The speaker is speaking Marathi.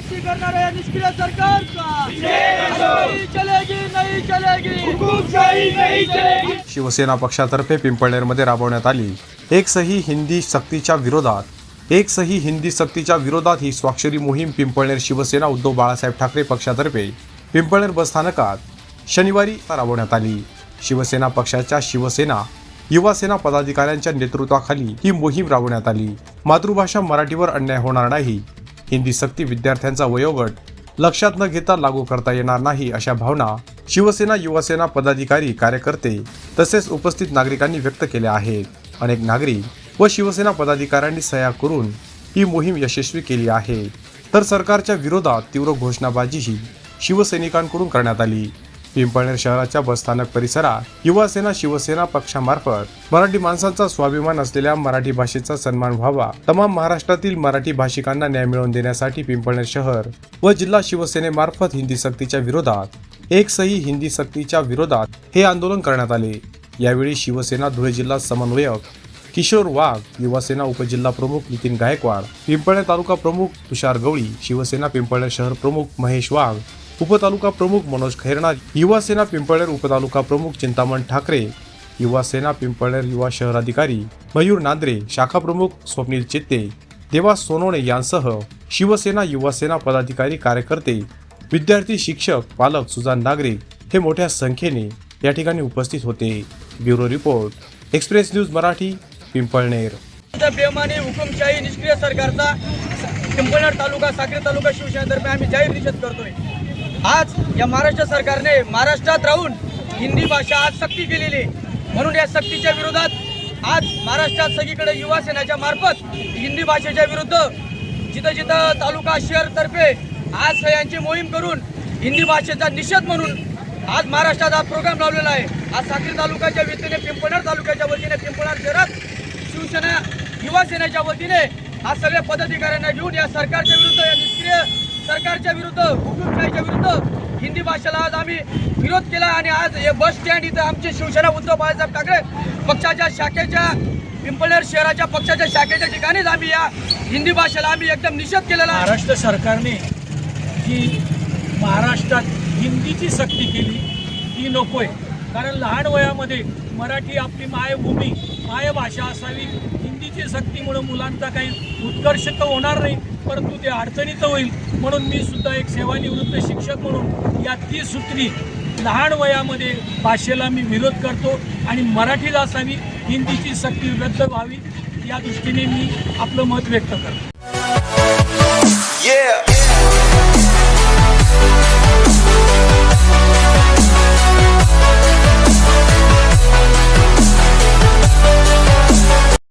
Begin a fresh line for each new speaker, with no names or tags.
सक्ती करणाऱ्या या निष्क्रिय सरकारचा. नहीं चलेगी नहीं चलेगी. हुकुमशाही नहीं चलेगी.
शिवसेना पक्षातर्फे पिंपळनेरमध्ये राबवण्यात आली. एक सही हिंदी सक्तीच्या विरोधात. एक सही हिंदी सक्तीच्या विरोधात ही स्वाक्षरी मोहीम पिंपळनेर शिवसेना उद्धव बाळासाहेब ठाकरे पक्षातर्फे पिंपळनेर बसस्थानकात शनिवारी राबवण्यात आली. शिवसेना पक्षाच्या शिवसेना युवासेना पदाधिकाऱ्यांच्या नेतृत्वाखाली ही मोहीम राबवण्यात आली. मातृभाषा मराठीवर अन्याय होणार नाही. हिंदी सक्ती विद्यार्थ्यांचा वयोगट लक्षात न घेता लागू करता येणार नाही अशा भावना शिवसेना युवसेना पदाधिकारी कार्यकर्ते तसेच उपस्थित नागरिकांनी व्यक्त केल्या आहेत. अनेक नागरिक व शिवसेना पदाधिकाऱ्यांनी सह्या करून ही मोहीम यशस्वी केली आहे. तर सरकारच्या विरोधात तीव्र घोषणाबाजीही शिवसैनिकांकडून करण्यात आली. पिंपळनेर शहराच्या बसस्थानक परिसरात युवासेना शिवसेना पक्षामार्फत मराठी माणसांचा स्वाभिमान असलेल्या मराठी भाषेचा सन्मान व्हावा. तमाम महाराष्ट्रातील मराठी भाषिकांना न्याय मिळवून देण्यासाठी पिंपळनेर शहर व जिल्हा शिवसेनेमार्फत हिंदी सक्तीच्या विरोधात एक सही हिंदी सक्तीच्या विरोधात हे आंदोलन करण्यात आले. यावेळी शिवसेना धुळे जिल्हा समन्वयक किशोर वाघ युवासेना उपजिल्हा प्रमुख नितीन गायकवाड पिंपळनेर तालुका प्रमुख तुषार गवळी शिवसेना पिंपळनेर शहर प्रमुख महेश वाघ उपतालुका प्रमुख मनोज खैरनार युवासेना पिंपळेर उपतालुका प्रमुख चिंतामण ठाकरे युवासेना पिंपळेर युवा शहराधिकारी मयूर नांद्रे शाखा प्रमुख स्वप्नील चित्ते देवा सोनोणे यांसह शिवसेना युवासेना पदाधिकारी कार्यकर्ते विद्यार्थी शिक्षक पालक सुजान नागरिक हे मोठ्या संख्येने या ठिकाणी उपस्थित होते. Bureau report express news Marathi Pimpalner.
बेमानी हुकुमशाही निष्क्रिय सरकारचा पिंपळनेर तालुका साक्री तालुका शिवसेनेतर्फे आम्ही जाहीर निषेध करतोय. आज या महाराष्ट्र सरकारने महाराष्ट्रात राहून हिंदी भाषा आज सक्ती केलेली आहे. म्हणून या सक्तीच्या विरोधात आज महाराष्ट्रात सगळीकडे युवा सेनेच्या मार्फत हिंदी भाषेच्या विरुद्ध जिथं जिथं तालुका शहरतर्फे आज यांची मोहीम करून हिंदी भाषेचा निषेध म्हणून आज महाराष्ट्रात हा प्रोग्राम लावलेला आहे आज साखरी तालुक्याच्या वतीने पिंपळनेर तालुक्याच्या वतीने पिंपळनेर शहरात शिवसेना युवा सेनेच्या वतीने आज सगळ्या पदाधिकाऱ्यांना घेऊन या सरकारच्या विरुद्ध या निष्क्रिय सरकारच्या विरुद्ध हुकुमशाहीच्या विरुद्ध हिंदी भाषेला आज आम्ही विरोध केला आणि आज हे बस स्टँड इथं आमचे शिवसेना उद्धव बाळासाहेब ठाकरे पक्षाच्या शाखेच्या पिंपळनेर शहराच्या पक्षाच्या शाखेच्या ठिकाणीच आम्ही या हिंदी भाषेला आम्ही एकदम निषेध केलेला
महाराष्ट्र सरकारने जी महाराष्ट्रात हिंदीची सक्ती केली ती नकोय. कारण लहान वयामध्ये मराठी आपली मायभूमी मायभाषा असावी मातीची सक्तीमुळं मुलांचा काही उत्कर्ष तर होणार नाही परंतु ते अडचणीचं होईल म्हणून मी सुद्धा एक सेवानिवृत्त शिक्षक म्हणून या ती सूत्री लहान वयामध्ये भाषेला मी विरोध करतो आणि मराठीच असावी हिंदीची सक्ती रद्द व्हावी या दृष्टीने मी आपलं मत व्यक्त करतो yeah.